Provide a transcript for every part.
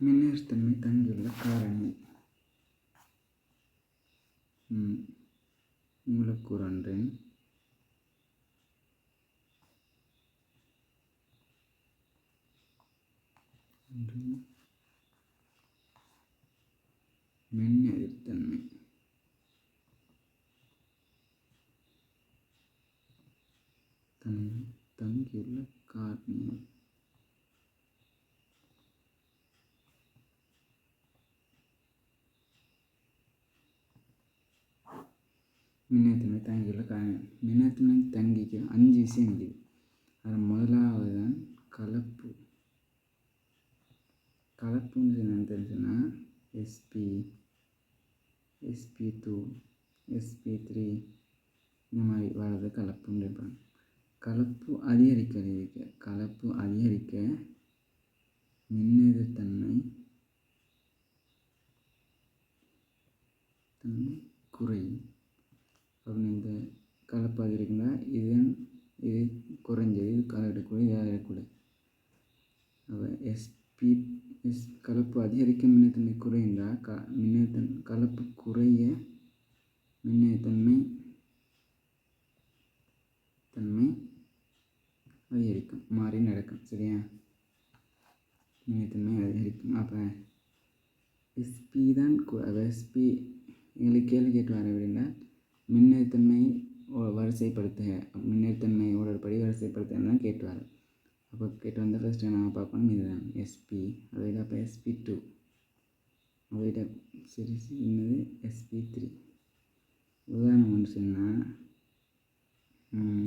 மின்னேற்தன்மை தங்கியுள்ள காரணி. மூலக்கூறு ஒன்றின் மின் எதிர்த்தன்மை தன் தங்கியுள்ள காரணி மின்னேற்றமே தங்கியுள்ள க மின்னேற்றமே தங்கிக்கு அஞ்சு விஷயம் இருக்குது அதில் முதலாவது தான் கலப்பு கலப்புன்னு என்னென்னு தெரிஞ்சுன்னா SP SP two SP three இந்த மாதிரி வர்றது கலப்புன்னு இருப்பாங்க. கலப்பு அதிகரிக்க அதிகரிக்க கலப்பு அதிகரிக்க மின்னெதிர்த்தன்மை தன்மை குறையும். அப்படின்னு இந்த கலப்பு அதிகரிக்குன்னா இது இது குறைஞ்சது இது கலக்கக்கூடாது அப்போ எஸ்பி எஸ் கலப்பு அதிகரிக்க மின்னத்தன்மை குறைந்தால் க மின்னத்தன் கலப்பு குறைய மின்னத்தன்மை தன்மை அதிகரிக்கும் மாறி நடக்கும் சரியா? மின்னத்தன்மை அதிகரிக்கும். அப்போ எஸ்பி தான் எஸ்பி எங்களுக்கு கேள்வி கேட்டு வர அப்படின்னா மின்னழுத்தன்மை வரிசைப்படுத்துக மின்னழுத்தன்மை படி வரிசைப்படுத்துன்னு தான் கேட்டு வர அப்போ கேட்டு வந்தால் ஃபஸ்ட்டு நான் பார்க்கணும்? இதுதான். எஸ்பி அதை விட அப்போ எஸ்பி டூ அதை விட சரி என்னது? எஸ்பி த்ரீ உதாரணம் ஒன்று சொன்னால்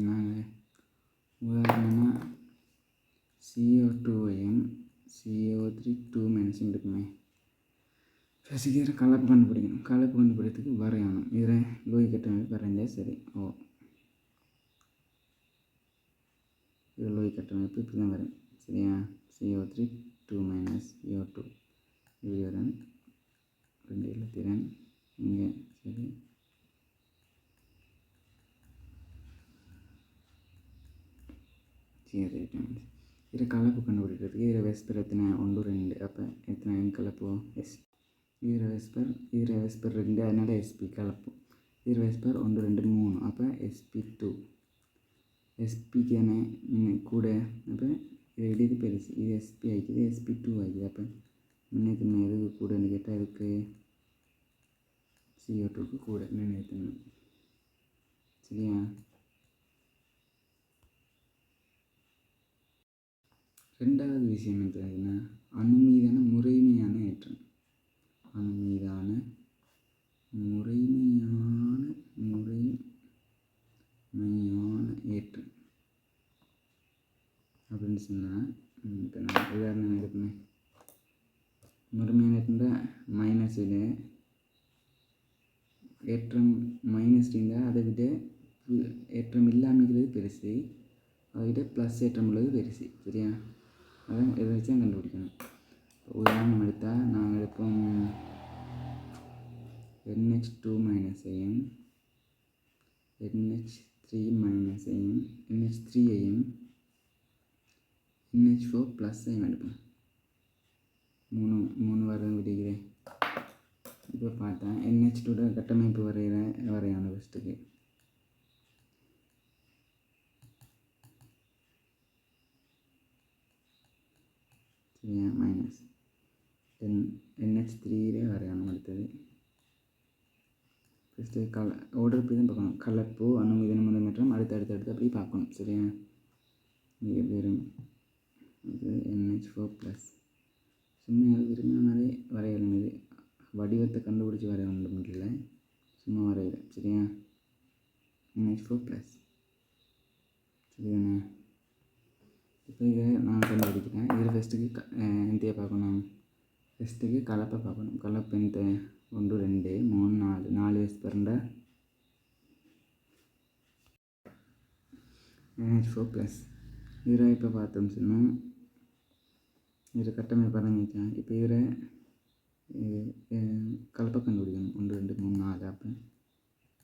நாங்கள் உதாரணமாக சிஓ டூவையும் சிஓ த்ரீ டூ மைனஸும் இருக்குமே. ஃபஸ்ட்டுக்கு கலர் கலப்பு கண்டுபிடிக்கணும். கலப்பு கண்டுபிடிக்கிறதுக்கு வரையணும் இதில் லோய் கட்டமைப்பு வரைஞ்சால் சரி. ஓ. இது லோய் கட்டமைப்பு இப்படி தான் வரும். சரியா? CO three two minus CO two இப்படி வரும் ரெண்டு எழுத்திறன் இங்கே சரி. சரி இதில் கலப்பு கண்டுபிடிக்கிறதுக்கு இதில் வெஸ்பர் எத்தனை? ஒன்று ரெண்டு. அப்போ எத்தனை? கலப்பு? எஸ் இதில் வெஸ்பர் இதில் வெஸ்பர் ரெண்டு அதனால் எஸ்பி கலப்பு இதில் வெஸ்பர் ஒன்று ரெண்டு மூணு. அப்போ எஸ்பி டூ எஸ்பிக்கு தானே கூட. அப்போ இதை விட இது பெருசு இது எஸ்பி ஆகிக்குது எஸ்பி டூ ஆகிக்குது. அப்போ மின்னத்தன்மை எதுக்கு கூடன்னு கேட்டால் அதுக்கு சிஓ டூக்கு கூட. மின்னத்தன்மை சரியா? ரெண்டாவது விஷயம் என்ன தெரியுதுன்னா அணு மீதான முறைமையான ஏற்றம். அணு மீதான முறைமையான முறைமையான ஏற்றம் அப்படின்னு சொன்னால் இப்போ நான் உதாரணம் எடுப்பேன் முறைமையான ஏற்றம்னா இது ஏற்றம் மைனஸ் இருந்தால் அதை விட ஏற்றம் இல்லாமல் இருக்கிறது பெருசு. அதை விட ப்ளஸ் ஏற்றம் உள்ளது பெருசு. சரியா? அதான் எதை வச்சு கண்டுபிடிக்கணும்? உதாரணம் எடுத்தால் நாங்கள் எடுப்போம் என்ஹெச் டூ மைனஸையும் என்ஹெச் த்ரீ மைனஸையும் என்ஹெச் த்ரீயையும் என்ஹெச் ஃபோர் ப்ளஸ்ஸையும் எடுப்போம் மூணு மூணு வாரம் விடுகிறேன். இப்போ பார்த்தா என்ஹெச் டூட கட்டமைப்பு வரைகிற வரையான ஃபஸ்ட்டுக்கு சரியா? என் என்ஹெச் த்ரீலே வரையணும் அடுத்தது ஃபஸ்ட்டு கல ஆர்டர் இப்படி தான் பார்க்கணும் கலப்பு அணுமிதன முறை மற்றும் அடுத்து அடுத்து அடுத்து அப்படியே பார்க்கணும் சரியா இது வெறும் இது என்ஹெச் ஃபோர் ப்ளஸ் சும்மா விரும்பின மாதிரி வரையலாம் இது வடிவத்தை கண்டுபிடிச்சி வரைய வேண்டும் இல்லை சும்மா வரையில சரியா என்ஹெச் ஃபோர் ப்ளஸ் சரிதானே இப்போ இதை நான் கண்டுபிடிக்கிறேன் இதில் ஃபஸ்ட்டுக்கு க பார்க்கணும் ஃபஸ்ட்டுக்கு கலப்பை பார்க்கணும். கலப்பு எந்த? ஒன்று ரெண்டு மூணு நாலு. நாலு வயசு பிறண்ட என்ஹெச் ஃபோர் ப்ளஸ் இதில் இப்போ பார்த்தோம் சொன்னால் இது கட்டமைப்பு பரஞ்சிச்சேன் இப்போ இதில் கலப்பை கண்டுபிடிக்கணும். ஒன்று ரெண்டு மூணு நாலு. அப்போ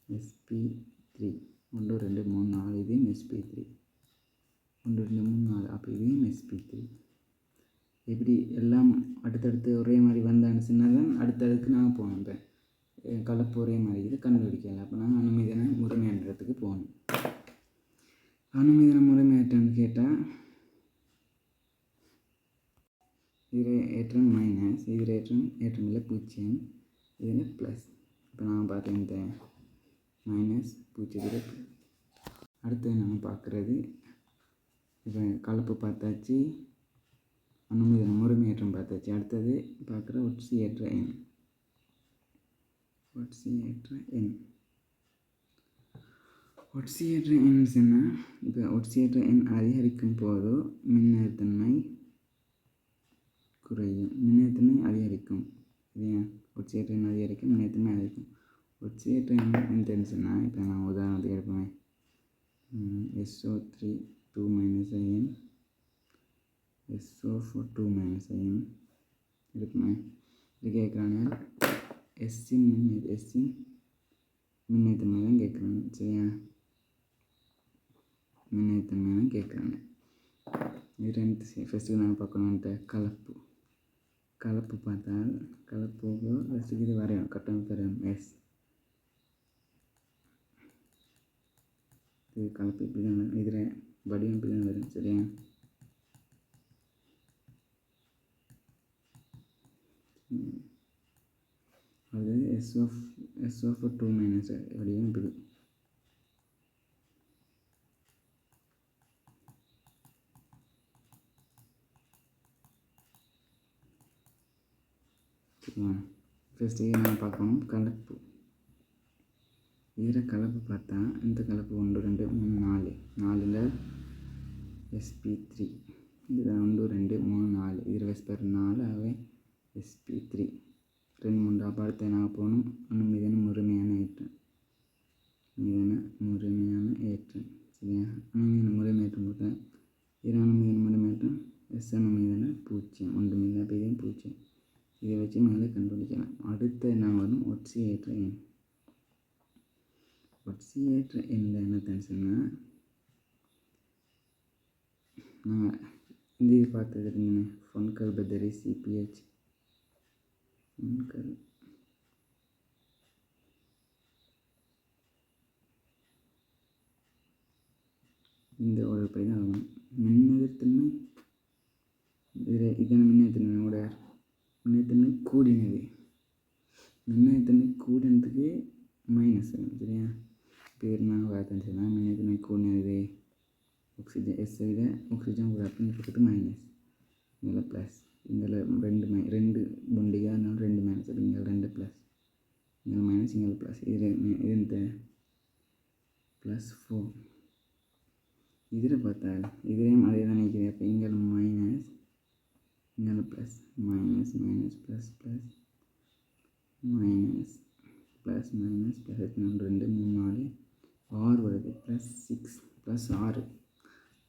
எஸ்பி த்ரீ ஒன்று ரெண்டு மூணு நாலு. இதையும் எஸ்பி த்ரீ ஒன்று ரெண்டு மூணு நாலு. அப்போ இதையும் எஸ்பி த்ரீ இப்படி எல்லாம் அடுத்தடுத்து ஒரே மாதிரி வந்தான்னு சொன்னால் தான் அடுத்தடுத்து நாங்கள் போகணும் இப்போ. கலப்பு ஒரே மாதிரி இது கண்டுபிடிக்கலாம் அப்போ நாங்கள் அனுமதின முறைமையான்றதுக்கு போகணும். அனுமதின முறைமையாற்றன்னு கேட்டால் இதில் ஏற்றம் மைனஸ் இதில் ஏற்றம் ஏற்றம் இல்லை பூஜ்ஜியம். இதில் ப்ளஸ் இப்போ நான் பார்த்தேன் இந்த மைனஸ் பூஜ்ஜியத்தில் அடுத்து நம்ம பார்க்குறது இப்போ கலப்பு பார்த்தாச்சு. அனுமதியான முறைமையேற்றம் பார்த்தாச்சு. அடுத்தது பார்க்குற ஒட்சியேற்ற எண். ஒட்சியேற்ற எண். ஒட்சியேற்ற எண் சொன்னால் இப்போ ஒட்சியேற்ற எண் அதிகரிக்கும் போதோ மின்னேற்தன்மை குறையும். மின்னேற்றமை அதிகரிக்கும். சரியா? ஒட்சியேற்ற எண் அதிகரிக்கும் மின்னேற்தன்மை அதிகரிக்கும். ஒட்சியேற்ற எண் எந்த சொன்னால் இப்போ நான் உதாரணத்துக்கு எடுப்பேன். SO three two minus ion SO four two minus ion இருக்குமே இது கேட்குறாங்க எஸ்சின் மின் எஸ்சின் மின்னேத்தன்மை தான் கேட்குறாங்க சரியா மின்னேத்தன்மை தான் கேட்குறாங்க இது ரெண்டு ஃபஸ்ட்டு நான் பார்க்கணுன்ட்டு கலப்பு கலப்பு பார்த்தால் கலப்புக்கு ஃபஸ்ட்டுக்கு இது வரையும் கட்டமைப்பு வரையும் எஸ் இது கலப்பு இப்படி தான் வரும் இதில் வடிவம் இப்படி தான் வரும் சரியா அது S of S of two minus வடிவம் இருக்குது ஃபஸ்ட்டு நம்ம பார்க்கணும் கலப்பு. இதில் கலப்பு பார்த்தா இந்த கலப்பு ஒன்று ரெண்டு மூணு நாலு. நாலில் எஸ்பி த்ரீ இதில் ஒன்று ரெண்டு மூணு நாலு. இதில் வெஸ்பர் நாலு எஸ்பி த்ரீ ரெண்டு மூணு அப்போ நாங்கள் போகணும். இன்னும் மீதான முழுமையான ஏற்றம். மீதான முழுமையான ஏற்றம். சரியா? மீதான முழுமையேற்றம் பார்த்தா இரான மீதான முழுமையேற்றம் எஸ்என் மீதான பூஜ்ஜியம். ஒன்று மீதான பெரிய பூஜ்ஜியம். இதை வச்சு மேலே கண்டுபிடிக்கலாம். அடுத்த என்ன வரும்? ஒட்சி ஏற்ற எண். ஒட்சியேற்ற எந்த என்னத்தன்னு சொன்னால் நான் இந்த இது பார்த்தது இருந்தேன் ஃபொன்கல் பெதரி சிபிஹெச். இந்த ஒரு படி தான் ஆகும் மின்னெதிர்த்தன்மை இதில் இதன் மின்னெதிர்த்தன்மையோட மின்னெதிர்த்தன்மை கூடினது. மின்னெதிர்த்தன்மை கூடினதுக்கு மைனஸ் சரியா? பேர்னா பார்த்தேன்னு மின்னெதிர்த்தன்மை கூடினது. ஆக்சிஜன் எஸ் விட ஆக்சிஜன் கூட அப்படின்னு பக்கத்து மைனஸ் இதில் ப்ளஸ் இதில் ரெண்டு மை ரெண்டு பொண்டிகா அதனால ரெண்டு மைனஸ் அப்படி இங்கே ரெண்டு ப்ளஸ் இங்கே மைனஸ் ப்ளஸ் இது இது இந்த ப்ளஸ் ஃபோர் இதில் பார்த்தா இதுலேயும் அதே தான் நிற்கிது அப்போ இங்கே மைனஸ் இங்கே plus minus minus plus plus minus plus minus plus எத்தனை? ரெண்டு மூணு நாலு ஆறு வருது. ப்ளஸ் சிக்ஸ் ப்ளஸ் ஆறு.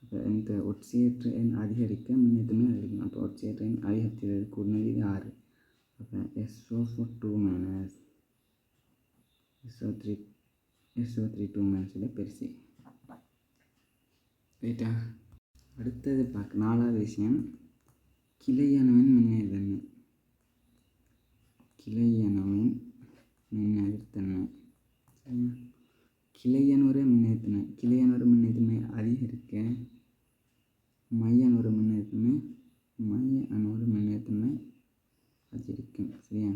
அப்போ இந்த ஒட்சியேற்ற எண் அதிகரிக்க முன்னேற்றமே அதிகரிக்கும் அப்போ ஒட்சியேற்ற எண் அதிகரித்தது கூடினது இது ஆறு. அப்போ SO four two minus SO three SO three two minus பெருசு. ரைட்டா அடுத்தது பார்க்க நாலாவது விஷயம். கிளையணவன் மின்னெதிர்த்தன்மை கிளையணவன் மின்னெதிர்த்தன்மை சரியா? கிளையனுற மின்னெதிர்த்தன்மை கிளையனுற மின்னெதிர்த்தன்மை அதிகரிக்க மையனுற மின்னெதிர்த்தன்மை மைய அணுற மின்னெதிர்த்தன்மை அதிகரிக்கும். சரியா?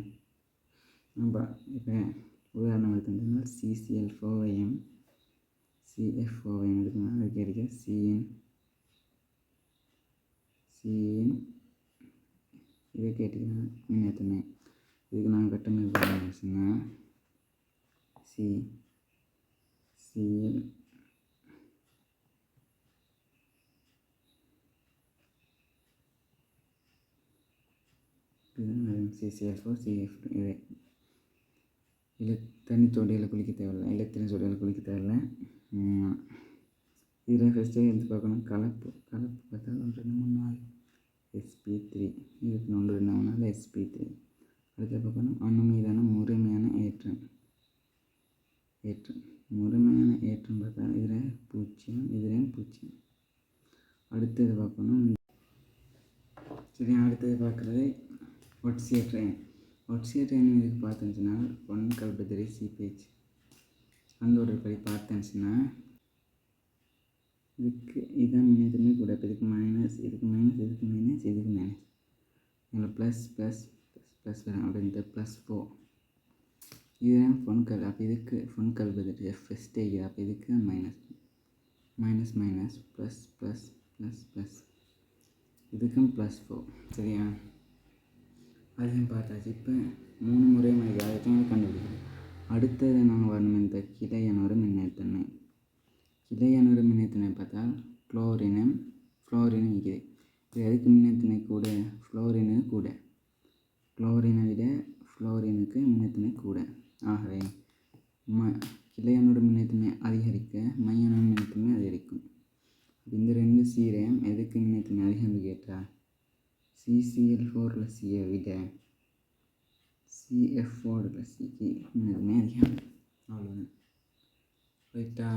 நம்ம இப்போ உதாரணம் எடுத்துட்டோம்னா சிசிஎல் ஃபோவைஎம் சிஎஃப் ஃபோவைஎம் எடுக்கணும் அதுக்கு இருக்க. சிஎன் சிஎன் இதை கேட்டுக்கலாம் எத்தனை? இதுக்கு நாங்கள் கட்டமைப்பு இருந்துச்சுன்னா சி சிஎல் இதுதான் சிசிஎல் ஃபோர் சிஎஃப் இது இல்லை தண்ணி தொடியில் குளிக்க தேவையில்ல. இல்லை தண்ணி தொடியில் குளிக்க தேவையில்லை. இதில் ஃபஸ்ட்டு எடுத்து பார்க்கணும். கலப்பு கலப்பு பார்த்தா ஒன்று ரெண்டு மூணு நாலு. எஸ்பி த்ரீ இதுக்கு ஒன்று ரெண்டு மூணு நாலு எஸ்பி த்ரீ அடுத்த பார்க்கணும். அணு முறைமையான ஏற்றம். ஏற்றம். முறைமையான ஏற்றம் பார்த்தா இதில் பூஜ்ஜியம் இதில் பூஜ்ஜியம் அடுத்தது பார்க்கணும். சரி அடுத்தது பார்க்குறது ஒட்சிய ட்ரெயின் ஒட்சிய ட்ரெயின் இதுக்கு பார்த்துச்சுன்னா ஒன் கல்பதிரி சிபிஹெச் அந்த ஒரு படி பார்த்துச்சுன்னா இதுக்கு இதான் மின்னேற்றமே கூட இப்போ இதுக்கு மைனஸ் இதுக்கு மைனஸ் இதுக்கு மைனஸ் இதுக்கு மைனஸ் இதில் ப்ளஸ் ப்ளஸ் ப்ளஸ் ப்ளஸ் வரும் அப்படி இந்த ப்ளஸ் ஃபோர் இதுதான் ஃபொன்கல் அப்போ இதுக்கு ஃபொன்கல் பதில் ஃபஸ்ட் ஸ்டேஜ் அப்போ இதுக்கு minus minus minus plus plus plus plus இதுக்கும் ப்ளஸ் ஃபோர் சரியா? அதையும் பார்த்தாச்சு. இப்போ மூணு முறை மணிக்கு அதைத்தான் கண்டுபிடிக்கணும். அடுத்தது நாங்கள் வரணும் இந்த கிளையனொரு மின்னேத்தன்மை கிளையனொரு மின்னேத்தன்மை பார்த்தால் குளோரினம் ஃப்ளோரினும் இருக்குது இது எதுக்கு மின்னேத்தன்மை கூட? ஃப்ளோரினு கூட. குளோரினை விட ஃப்ளோரினுக்கு மின்னேத்தன்மை கூட. ஆகவே ம கிளையனோட மின்னேத்தன்மை அதிகரிக்க மையனோட மின்னேத்தன்மை அதிகரிக்கும். இந்த ரெண்டு சீரையும் எதுக்கு மின்னேத்தன்மை அதிகம்னு கேட்டால் சிசிஎல் ஃபோரில் சியை விட சிஎஃப் ஃபோரில் சிக்கு மின்னேத்தன்மை அவ்வளோதான் ரைட்டா